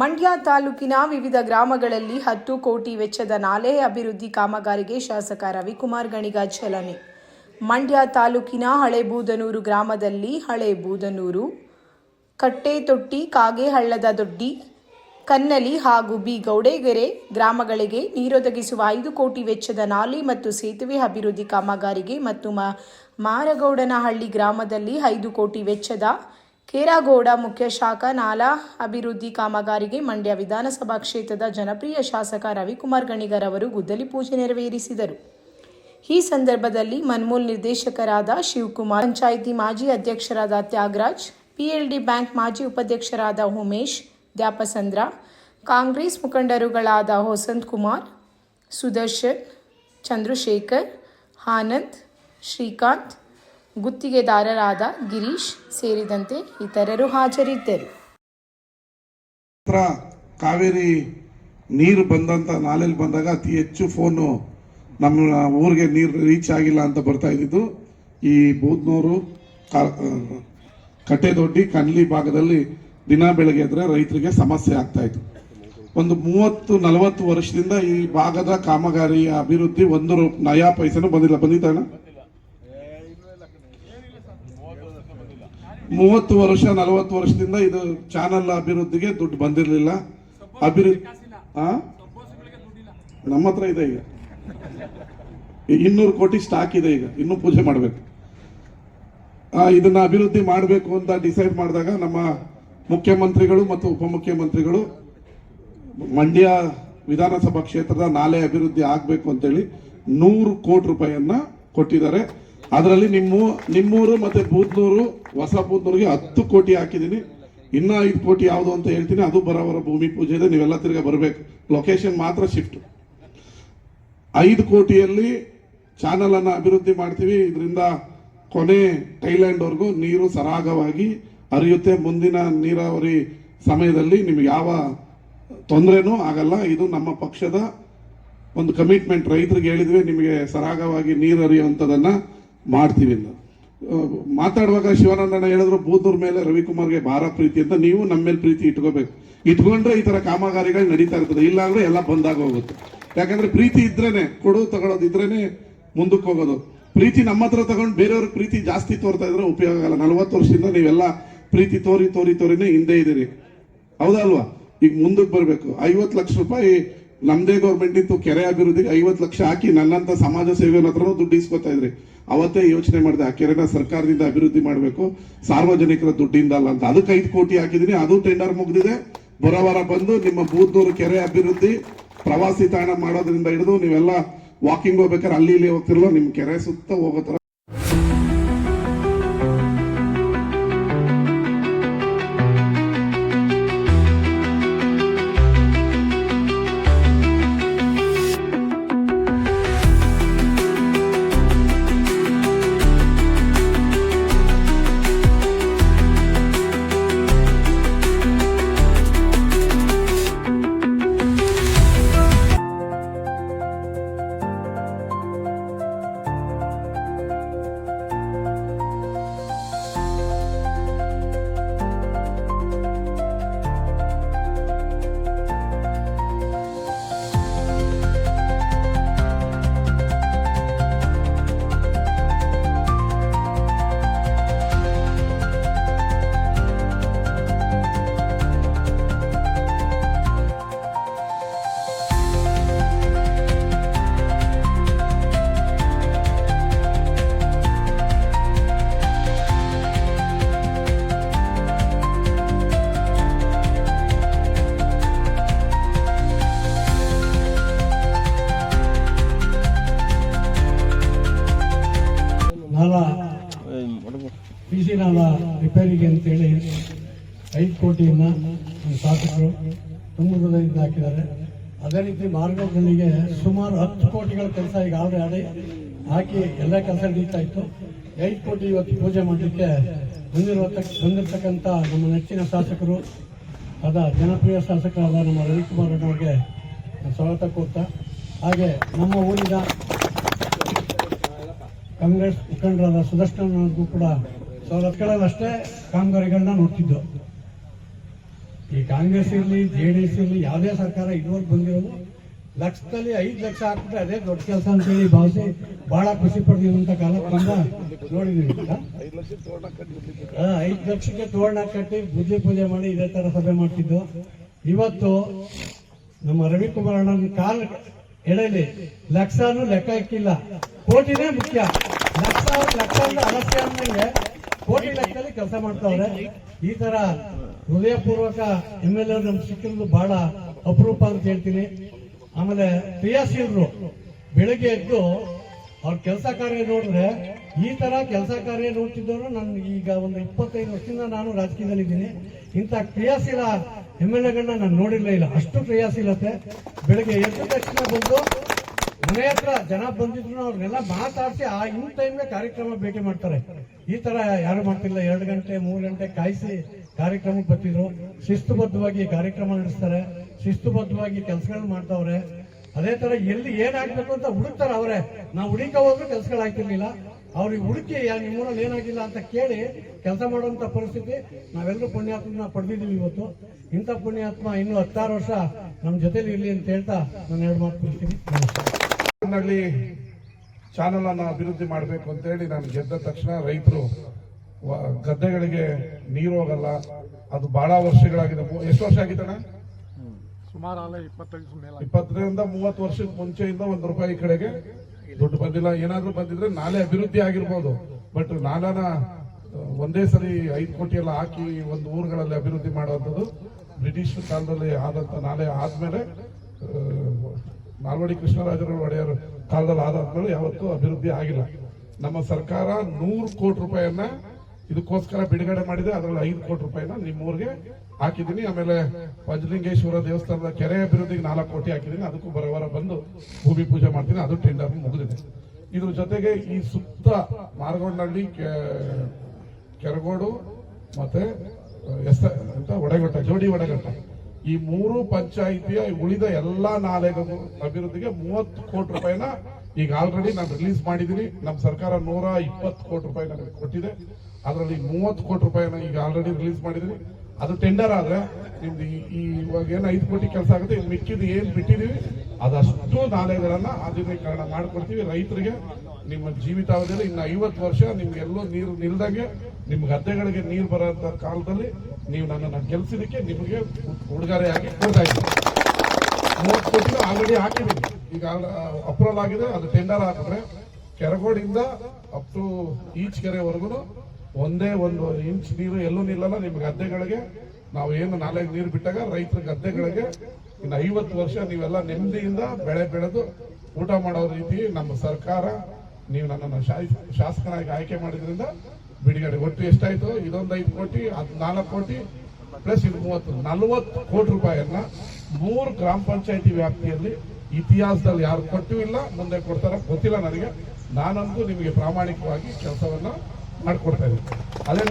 ಮಂಡ್ಯ ತಾಲೂಕಿನ ವಿವಿಧ ಗ್ರಾಮಗಳಲ್ಲಿ ಹತ್ತು ಕೋಟಿ ವೆಚ್ಚದ ನಾಲೆ ಅಭಿವೃದ್ಧಿ ಕಾಮಗಾರಿಗೆ ಶಾಸಕ ರವಿಕುಮಾರ್ ಗಣಿಗ ಚಲನೆ. ಮಂಡ್ಯ ತಾಲೂಕಿನ ಹಳೆ ಬೂದನೂರು ಗ್ರಾಮದಲ್ಲಿ ಹಳೆ ಬೂದನೂರು, ಕಟ್ಟೆತೊಟ್ಟಿ, ಕಾಗೆಹಳ್ಳದ ದೊಡ್ಡಿ, ಕನ್ನಲಿ ಹಾಗೂ ಬಿ ಗೌಡೇಗೆರೆ ಗ್ರಾಮಗಳಿಗೆ ನೀರೊದಗಿಸುವ ಐದು ಕೋಟಿ ವೆಚ್ಚದ ನಾಲೆ ಮತ್ತು ಸೇತುವೆ ಅಭಿವೃದ್ಧಿ ಕಾಮಗಾರಿಗೆ ಮತ್ತು ಮಾರಗೌಡನಹಳ್ಳಿ ಗ್ರಾಮದಲ್ಲಿ ಐದು ಕೋಟಿ ವೆಚ್ಚದ ಕೇರಾಗೌಡ ಮುಖ್ಯ ಶಾಖಾ ನಾಲಾ ಅಭಿವೃದ್ಧಿ ಕಾಮಗಾರಿಗೆ ಮಂಡ್ಯ ವಿಧಾನಸಭಾ ಕ್ಷೇತ್ರದ ಜನಪ್ರಿಯ ಶಾಸಕ ರವಿಕುಮಾರ್ ಗಣಿಗರ್ ಅವರು ಗುದ್ದಲಿ ಪೂಜೆ ನೆರವೇರಿಸಿದರು. ಈ ಸಂದರ್ಭದಲ್ಲಿ ಮನ್ಮೂಲ್ ನಿರ್ದೇಶಕರಾದ ಶಿವಕುಮಾರ್, ಪಂಚಾಯಿತಿ ಮಾಜಿ ಅಧ್ಯಕ್ಷರಾದ ತ್ಯಾಗರಾಜ್, ಪಿಎಲ್ಡಿ ಬ್ಯಾಂಕ್ ಮಾಜಿ ಉಪಾಧ್ಯಕ್ಷರಾದ ಉಮೇಶ್, ದ್ಯಾಪಸಂದ್ರ, ಕಾಂಗ್ರೆಸ್ ಮುಖಂಡರುಗಳಾದ ಹೊಸಂತ್ ಕುಮಾರ್, ಸುದರ್ಶನ್, ಚಂದ್ರಶೇಖರ್, ಆನಂದ್, ಶ್ರೀಕಾಂತ್ ಗುತ್ತಿಗೆದಾರರಾದ ಗಿರೀಶ್ ಸೇರಿದಂತೆ ಇತರರು ಹಾಜರಿದ್ದರು. ಕಾವೇರಿ ನೀರು ಬಂದಂತ ನಾಲೆಯಲ್ಲಿ ಬಂದಾಗ ಅತಿ ಹೆಚ್ಚು ಫೋನು ನಮ್ಮ ಊರಿಗೆ ನೀರು ರೀಚ್ ಆಗಿಲ್ಲ ಅಂತ ಬರ್ತಾ ಇದ್ದಿದ್ದು. ಈ ಬೂದ್ನೂರು ಕಟ್ಟೆದೊಡ್ಡಿ ಕನ್ಲಿ ಭಾಗದಲ್ಲಿ ದಿನ ಬೆಳಗ್ಗೆ ಎದ್ರೆ ರೈತರಿಗೆ ಸಮಸ್ಯೆ ಆಗ್ತಾ ಇತ್ತು. ಒಂದು ಮೂವತ್ತು, ನಲವತ್ತು ವರ್ಷದಿಂದ ಈ ಭಾಗದ ಕಾಮಗಾರಿಯ ಅಭಿವೃದ್ಧಿ ಒಂದು ನಯಾ ಪೈಸೆನೂ ಬಂದಿಲ್ಲ. ಬಂದಿದ್ದಾನ ಮೂವತ್ತು ವರ್ಷ ನಲವತ್ತು ವರ್ಷದಿಂದ ಇದು ಚಾನಲ್ ಅಭಿವೃದ್ಧಿಗೆ ದುಡ್ಡು ಬಂದಿರಲಿಲ್ಲ. ಅಭಿವೃದ್ಧಿ? ನಮ್ಮ ಹತ್ರ ಇದೆ ಈಗ. ಇನ್ನೂರು ಕೋಟಿ ಸ್ಟಾಕ್ ಇದೆ ಈಗ. ಇನ್ನೂ ಪೂಜೆ ಮಾಡಬೇಕು. ಇದನ್ನ ಅಭಿವೃದ್ಧಿ ಮಾಡಬೇಕು ಅಂತ ಡಿಸೈಡ್ ಮಾಡಿದಾಗ ನಮ್ಮ ಮುಖ್ಯಮಂತ್ರಿಗಳು ಮತ್ತು ಉಪಮುಖ್ಯಮಂತ್ರಿಗಳು ಮಂಡ್ಯ ವಿಧಾನಸಭಾ ಕ್ಷೇತ್ರದ ನಾಲೆ ಅಭಿವೃದ್ಧಿ ಆಗಬೇಕು ಅಂತೇಳಿ ನೂರು ಕೋಟಿ ರೂಪಾಯಿಯನ್ನ ಕೊಟ್ಟಿದ್ದಾರೆ. ಅದರಲ್ಲಿ ನಿಮ್ಮ, ನಿಮ್ಮೂರು ಮತ್ತೆ ಬೂದ್ನೂರು ಹೊಸ ಬೂದ್ನೂರಿಗೆ ಹತ್ತು ಕೋಟಿ ಹಾಕಿದ್ದೀನಿ. ಇನ್ನ ಐದು ಕೋಟಿ ಯಾವುದು ಅಂತ ಹೇಳ್ತೀನಿ. ಅದು ಬರೋವರ ಭೂಮಿ ಪೂಜೆ ಇದೆ. ನೀವೆಲ್ಲ ತಿರ್ಗಿ ಬರಬೇಕು. ಲೊಕೇಶನ್ ಮಾತ್ರ ಶಿಫ್ಟ್ ಐದು ಕೋಟಿಯಲ್ಲಿ ಚಾನಲ್ ಅನ್ನ ಅಭಿವೃದ್ಧಿ ಮಾಡ್ತೀವಿ. ಇದರಿಂದ ಕೊನೆ ಥೈಲ್ಯಾಂಡ್ ವರೆಗೂ ನೀರು ಸರಾಗವಾಗಿ ಹರಿಯುತ್ತೆ. ಮುಂದಿನ ನೀರಾವರಿ ಸಮಯದಲ್ಲಿ ನಿಮ್ಗೆ ಯಾವ ತೊಂದರೆನೂ ಆಗಲ್ಲ. ಇದು ನಮ್ಮ ಪಕ್ಷದ ಒಂದು ಕಮಿಟ್ಮೆಂಟ್ ರೈತರಿಗೆ ಹೇಳಿದ್ವಿ, ನಿಮಗೆ ಸರಾಗವಾಗಿ ನೀರು ಹರಿಯುವಂಥದ್ದನ್ನ. ಮಾಡ್ತೀವಿ ಅಂತ. ಮಾತಾಡುವಾಗ ಶಿವಾನಂದಣ್ಣ ಹೇಳಿದ್ರು ಬೂದೂರ್ ಮೇಲೆ ರವಿಕುಮಾರ್ಗೆ ಭಾರ ಪ್ರೀತಿ ಅಂತ ನೀವು ನಮ್ಮ ಮೇಲೆ ಪ್ರೀತಿ ಇಟ್ಕೋಬೇಕು. ಇಟ್ಕೊಂಡ್ರೆ ಈ ತರ ಕಾಮಗಾರಿಗಳು ನಡೀತಾ ಇರ್ತದೆ. ಇಲ್ಲ ಅಂದ್ರೆ ಎಲ್ಲ ಬಂದಾಗ ಹೋಗುತ್ತೆ ಯಾಕಂದ್ರೆ ಪ್ರೀತಿ ಇದ್ರೇನೆ ಕೊಡು ಇದ್ರೇನೆ ಮುಂದಕ್ಕೆ ಹೋಗೋದು. ಪ್ರೀತಿ ನಮ್ಮ ಹತ್ರ ತಗೊಂಡು ಬೇರೆಯವ್ರಿಗೆ ಪ್ರೀತಿ ಜಾಸ್ತಿ ತೋರ್ತಾ ಇದ್ರೆ ಉಪಯೋಗ ಆಗಲ್ಲ. ನಲ್ವತ್ತು ವರ್ಷದಿಂದ ನೀವೆಲ್ಲ ಪ್ರೀತಿ ತೋರಿ ತೋರಿ, ತೋರಿನೇ ಹಿಂದೆ ಇದ್ದೀರಿ. ಹೌದಲ್ವಾ ಈಗ ಮುಂದಕ್ಕೆ ಬರಬೇಕು. ಐವತ್ತು ಲಕ್ಷ ರೂಪಾಯಿ ನಮ್ದೇ ಗೌರ್ಮೆಂಟ್ ಇತ್ತು, ಕೆರೆ ಅಭಿವೃದ್ಧಿಗೆ ಐವತ್ತು ಲಕ್ಷ ಹಾಕಿ ನನ್ನಂತ ಸಮಾಜ ಸೇವೆ ಹತ್ರನೂ ದುಡ್ಡು ಇಸ್ಕೊತಾ ಇದ್ರಿ. ಅವತ್ತೇ ಯೋಚನೆ ಮಾಡಿದೆ, ಆ ಕೆರೆನ ಸರ್ಕಾರದಿಂದ ಅಭಿವೃದ್ಧಿ ಮಾಡಬೇಕು, ಸಾರ್ವಜನಿಕರ ದುಡ್ಡಿಂದ ಅಲ್ಲ ಅಂತ. ಅದಕ್ಕೆ ಐದು ಕೋಟಿ ಹಾಕಿದೀನಿ ಅದು ಟೆಂಡರ್ ಮುಗ್ದಿದೆ. ಬರೋವಾರ ಬಂದು ನಿಮ್ಮ ಬೂದ್ನೂರು ಕೆರೆ ಅಭಿವೃದ್ಧಿ ಪ್ರವಾಸಿ ತಾಣ ಮಾಡೋದ್ರಿಂದ ಹಿಡಿದು ನೀವೆಲ್ಲ ವಾಕಿಂಗ್ ಹೋಗ್ಬೇಕಾದ್ರೆ ಅಲ್ಲಿ, ಇಲ್ಲಿ ಹೋಗ್ತಿರಲ್ಲ ನಿಮ್ ಕೆರೆ ಸುತ್ತ ಹೋಗೋ ನಾಲ ಪಿ ಸಿ ನಾಲ ರಿಪೇರಿಗೆ ಅಂತೇಳಿ ಐದು ಕೋಟಿಯನ್ನ ಶಾಸಕರು ತುಂಗಭದ್ರದಿಂದ ಹಾಕಿದ್ದಾರೆ. ಅದೇ ರೀತಿ ಮಾರ್ಗಗಳಿಗೆ ಸುಮಾರು ಹತ್ತು ಕೋಟಿಗಳ ಕೆಲಸ ಈಗ ಆಲ್ರೆಡಿ ಹಾಕಿ ಎಲ್ಲ ಕೆಲಸ ನಡೀತಾ ಇತ್ತು. ಐದು ಕೋಟಿ ಇವತ್ತು ಪೂಜೆ ಮಾಡಲಿಕ್ಕೆ ಬಂದಿರುವ ಬಂದಿರತಕ್ಕಂಥ ನಮ್ಮ ನೆಚ್ಚಿನ ಶಾಸಕರು ಅದ ಜನಪ್ರಿಯ ಶಾಸಕರಾದ ನಮ್ಮ ರವಿಕುಮಾರ್ ಅವರಿಗೆ ಸ್ವಾಗತ ಕೋರ್ತಾ. ಹಾಗೆ ನಮ್ಮ ಊರಿನ ಕಾಂಗ್ರೆಸ್ ಮುಖಂಡರಾದ ಸುದರ್ಶನ್ ಅವ್ರಿಗೂ ಕೂಡ ಸವಲತ್ತುಗಳಲ್ಲಿ ಅಷ್ಟೇ ಕಾಮಗಾರಿಗಳನ್ನ ನೋಡ್ತಿದ್ದು. ಈ ಕಾಂಗ್ರೆಸ್ ಇರಲಿ, ಜೆ ಡಿ ಎಸ್ ಇರಲಿ, ಯಾವುದೇ ಸರ್ಕಾರ ಇದುವರೆಗೆ ಬಂದಿರೋದು, ಲಕ್ಷದಲ್ಲಿ ಐದು ಲಕ್ಷ ಹಾಕಿದ್ರೆ ಅದೇ ದೊಡ್ಡ ಕೆಲಸ ಅಂತೇಳಿ ಭಾವಿಸಿ ಬಹಳ ಖುಷಿ ಪಡ್ತಿರುವಂತ ಕಾಲ ತುಂಬ ನೋಡಿದೀವಿ ಐದು ಲಕ್ಷಕ್ಕೆ ತೋರಣ ಕಟ್ಟಿ ಬುದ್ಧಿ ಪೂಜೆ ಮಾಡಿ ಇದೇ ತರ ಸಭೆ ಮಾಡ್ತಿದ್ದು. ಇವತ್ತು ನಮ್ಮ ರವಿಕುಮಾರ್ ಅಣ್ಣನ ಕಾಲ್ ಎಡಲಿ ಲಕ್ಷನೂ ಲೆಕ್ಕ ಇಕ್ಕಿಲ್ಲ. ಕೋಟಿನೇ ಮುಖ್ಯ. ಕೋಟಿ ಕೆಲಸ ಮಾಡ್ತಾವ್ರೆ. ಈ ತರ ಹೃದಯಪೂರ್ವಕ ಎಂ ಎಲ್ ಎ ನಮ್ಗೆ ಸಿಕ್ಕಿರೋದು ಬಹಳ ಅಪರೂಪ ಅಂತ ಹೇಳ್ತೀನಿ. ಆಮೇಲೆ ಕ್ರಿಯಾಶೀಲರು ಬೆಳಗ್ಗೆ ಎದ್ದು ಅವ್ರ ಕೆಲಸ ಕಾರ್ಯ ನೋಡಿದ್ರೆ ಈ ತರ ಕೆಲಸ ಕಾರ್ಯ ನೋಡ್ತಿದ್ದವರು ನಾನು ಈಗ ಒಂದು ಇಪ್ಪತ್ತೈದು ವರ್ಷದಿಂದ ನಾನು ರಾಜಕೀಯದಲ್ಲಿದ್ದೀನಿ. ಇಂಥ ಕ್ರಿಯಾಶೀಲ ಎಂ ಎಲ್ ಎಗಳನ್ನ ನಾನು ನೋಡಿರಲೇ ಇಲ್ಲ. ಅಷ್ಟು ಕ್ರಿಯಾಶೀಲತೆ. ಬೆಳಗ್ಗೆ ಎದ್ದ ತಕ್ಷಣ ಬಂದು ಮನೆ ಹತ್ರ ಜನ ಬಂದಿದ್ರು, ಅವ್ರನ್ನೆಲ್ಲ ಮಾತಾಡಿಸಿ ಆ ಇನ್ ಟೈಮ್ಗೆ ಕಾರ್ಯಕ್ರಮ ಭೇಟಿ ಮಾಡ್ತಾರೆ. ಈ ತರ ಯಾರು ಮಾಡ್ತಿಲ್ಲ, ಎರಡು ಗಂಟೆ, ಮೂರು ಗಂಟೆ ಕಾಯಿಸಿ ಕಾರ್ಯಕ್ರಮಕ್ಕೆ ಬರ್ತಿದ್ರು. ಶಿಸ್ತುಬದ್ಧವಾಗಿ ಕಾರ್ಯಕ್ರಮ ನಡೆಸ್ತಾರೆ. ಶಿಸ್ತುಬದ್ಧವಾಗಿ ಕೆಲಸಗಳನ್ನ ಮಾಡ್ತಾವ್ರೆ ಅದೇ ತರ ಎಲ್ಲಿ ಏನಾಗ್ಬೇಕು ಅಂತ ಹುಡುಕ್ತಾರೆ ಅವರೇ. ನಾವು ಹುಡುಕ ಹೋದ್ರು ಕೆಲ್ಸಗಳು ಆಗ್ತಿರ್ಲಿಲ್ಲ. ಅವ್ರಿಗೆ ಹುಡುಕಿ ಯಾ- ನಿಮ್ಮೂರಲ್ಲಿ ಏನಾಗಿಲ್ಲ ಅಂತ ಕೇಳಿ ಕೆಲಸ ಮಾಡುವಂಥ ಪರಿಸ್ಥಿತಿ ನಾವೆಲ್ಲರೂ ಪುಣ್ಯಾತ್ಮನ ಪಡೆದಿದ್ದೀವಿ ಇವತ್ತು. ಇಂಥ ಪುಣ್ಯಾತ್ಮ ಇನ್ನು ಹತ್ತಾರು ವರ್ಷ ನಮ್ಮ ಜೊತೆಲಿ ಇರಲಿ ಅಂತ ಹೇಳ್ತಾ ನಾನು ಎರಡು ಮಾತು ಕೊಡ್ತೀನಿ ಚಾನಲನ್ನು ಅಭಿವೃದ್ಧಿ ಮಾಡಬೇಕು ಅಂತೇಳಿ ನಾನು ಗೆದ್ದ ತಕ್ಷಣ ರೈತರು ವ- ಗದ್ದೆಗಳಿಗೆ ನೀರು ಹೋಗಲ್ಲ. ಅದು ಬಹಳ ವರ್ಷಗಳಾಗಿದೆ. ಎಷ್ಟು ವರ್ಷ ಆಗಿತ್ತಣ್ಣ ಸುಮಾರು ಅಲ್ಲ ಇಪ್ಪತ್ತೈದು ಮೇಲೆ ಇಪ್ಪತ್ತರಿಂದ ಮೂವತ್ತು ವರ್ಷದ ಮುಂಚೆಯಿಂದ ಒಂದು ರೂಪಾಯಿ ಕಡೆಗೆ ದುಡ್ಡು ಬಂದಿಲ್ಲ, ಏನಾದ್ರೂ ಬಂದಿದ್ರೆ ನಾಳೆ ಅಭಿವೃದ್ಧಿ ಆಗಿರ್ಬೋದು. ಬಟ್ ನಾಲನ ಒಂದೇ ಸರಿ ಐದು ಕೋಟಿ ಎಲ್ಲ ಹಾಕಿ ಒಂದು ಊರುಗಳಲ್ಲಿ ಅಭಿವೃದ್ಧಿ ಮಾಡುವಂಥದ್ದು ಬ್ರಿಟಿಷ್ ಕಾಲದಲ್ಲಿ ಆದಂತ ನಾಲೆ ಆದ್ಮೇಲೆ ನಾಲ್ವಡಿ ಕೃಷ್ಣರಾಜರ ಒಡೆಯರ್ ಕಾಲದಲ್ಲಿ ಆದಾದ್ಮೇಲೆ ಯಾವತ್ತೂ ಅಭಿವೃದ್ಧಿ ಆಗಿಲ್ಲ. ನಮ್ಮ ಸರ್ಕಾರ ನೂರು ಕೋಟಿ ರೂಪಾಯಿಯನ್ನ ಇದಕ್ಕೋಸ್ಕರ ಬಿಡುಗಡೆ ಮಾಡಿದೆ. ಅದರಲ್ಲಿ ಐದು ಕೋಟಿ ರೂಪಾಯಿನ ನಿಮ್ಮೂರಿಗೆ ಹಾಕಿದ್ದೀನಿ. ಆಮೇಲೆ ಪಂಚಲಿಂಗೇಶ್ವರ ದೇವಸ್ಥಾನದ ಕೆರೆ ಅಭಿವೃದ್ಧಿಗೆ ನಾಲ್ಕು ಕೋಟಿ ಹಾಕಿದ್ದೀನಿ. ಅದಕ್ಕೂ ಬರೋವರ ಬಂದು ಭೂಮಿ ಪೂಜೆ ಮಾಡ್ತೀನಿ. ಅದು ಟೆಂಡರ್ ಮುಗಿದಿದೆ. ಇದ್ರ ಜೊತೆಗೆ ಈ ಸುತ್ತ ಮಾರ್ಗೊಂಡಳ್ಳಿ ಕೆರಗೋಡು ಮತ್ತೆ ಎಸ್ ಅಂತ ಒಡೆಗಟ್ಟ, ಜೋಡಿ ಒಡೆಗಟ್ಟ. ಈ ಮೂರು ಪಂಚಾಯಿತಿಯ ಉಳಿದ ಎಲ್ಲಾ ನಾಲೆಗಳು ಅಭಿವೃದ್ಧಿಗೆ ಮೂವತ್ತು ಕೋಟಿ ರೂಪಾಯಿನ ಈಗ ಆಲ್ರೆಡಿ ನಾನು ರಿಲೀಸ್ ಮಾಡಿದ್ದೀನಿ. ನಮ್ಮ ಸರ್ಕಾರ ನೂರ ಇಪ್ಪತ್ತು ಕೋಟಿ ರೂಪಾಯಿ ನನಗೆ ಕೊಟ್ಟಿದೆ. ಅದರಲ್ಲಿ ಮೂವತ್ತು ಕೋಟಿ ರೂಪಾಯಿನ ಈಗ ಆಲ್ರೆಡಿ ರಿಲೀಸ್ ಮಾಡಿದ್ರಿ. ಅದು ಟೆಂಡರ್ ಆದ್ರೆ ನಿಮ್ದು ಈ- ಇವಾಗ ಏನು ಐದು ಕೋಟಿ ಕೆಲಸ ಆಗುತ್ತೆ ಮಿಕ್ಕಿದ್ ಮಿಕ್ಕಿದ್ದು ಏನ್ ಬಿಟ್ಟಿದೀವಿ ಅದಷ್ಟು ನಾಲೆಗಳನ್ನ ಆಧುನೀಕರಣ ಮಾಡ್ಕೊಡ್ತೀವಿ. ರೈತರಿಗೆ ನಿಮ್ಮ ಜೀವಿತಾವಧಿಯಲ್ಲಿ ಇನ್ನು ಐವತ್ತು ವರ್ಷ ನಿಮ್ಗೆ ಎಲ್ಲೂ ನೀರು ನಿಲ್ದಂಗೆ ನಿಮ್ಮ ಗದ್ದೆಗಳಿಗೆ ನೀರು ಬರೋಂಥ ಕಾಲದಲ್ಲಿ ನೀವು ನನ್ನನ್ನು ಗೆಲ್ಸಿದಕ್ಕೆ ನಿಮಗೆ ಉಡುಗೊರೆಯಾಗಿ ಕೊಡ್ತಾ ಇದ್ದೀನಿ. ಮೂವತ್ತು ಕೋಟಿ ಆಲ್ರೆಡಿ ಹಾಕಿದ್ದೀನಿ. ಈಗ ಅಪ್ರೂವಲ್ ಆಗಿದೆ, ಅದು ಟೆಂಡರ್ ಹಾಕಿದ್ರೆ ಕೆರಗೋಡಿಂದ ಅಪ್ ಟು ಈಚ್ ಕೆರೆವರೆಗೂ ಒಂದೇ ಒಂದು ಇಂಚ್ ನೀರು ಎಲ್ಲೂ ನಿಲ್ಲಲ್ಲ. ನಿಮ್ಮ ಗದ್ದೆಗಳಿಗೆ ನಾವು ಏನು ನಾಲ್ಕು ನೀರು ಬಿಟ್ಟಾಗ ರೈತರ ಗದ್ದೆಗಳಿಗೆ ಇನ್ನು ಐವತ್ತು ವರ್ಷ ನೀವೆಲ್ಲ ನೆಮ್ಮದಿಯಿಂದ ಬೆಳೆ ಬೆಳೆದು ಊಟ ಮಾಡೋ ರೀತಿ ನಮ್ಮ ಸರ್ಕಾರ ನೀವು ನನ್ನನ್ನು ಶಾಸ- ಶಾಸಕನಾಗಿ ಆಯ್ಕೆ ಮಾಡಿದ್ರಿಂದ ಬಿಡುಗಡೆ. ಒಟ್ಟು ಎಷ್ಟಾಯ್ತು? ಇದೊಂದು ಐದು ಕೋಟಿ ಹದಿನಾಲ್ಕು ನಾಲ್ಕು ಕೋಟಿ, ಪ್ಲಸ್ ಇದು ಮೂವತ್ತು, ನಲವತ್ತು ಕೋಟಿ ರೂಪಾಯಿಯನ್ನ ಮೂರು ಗ್ರಾಮ ಪಂಚಾಯಿತಿ ವ್ಯಾಪ್ತಿಯಲ್ಲಿ ಇತಿಹಾಸದಲ್ಲಿ ಯಾರು ಕೊಟ್ಟೂ ಇಲ್ಲ, ಮುಂದೆ ಕೊಡ್ತಾರ ಗೊತ್ತಿಲ್ಲ ನನಗೆ. ನಾನಂತೂ ನಿಮಗೆ ಪ್ರಾಮಾಣಿಕವಾಗಿ ಕೆಲಸವನ್ನ ಮಾಡ್ಕೊಡ್ತಾ ಇದ್ದೀವಿ ಅದೇ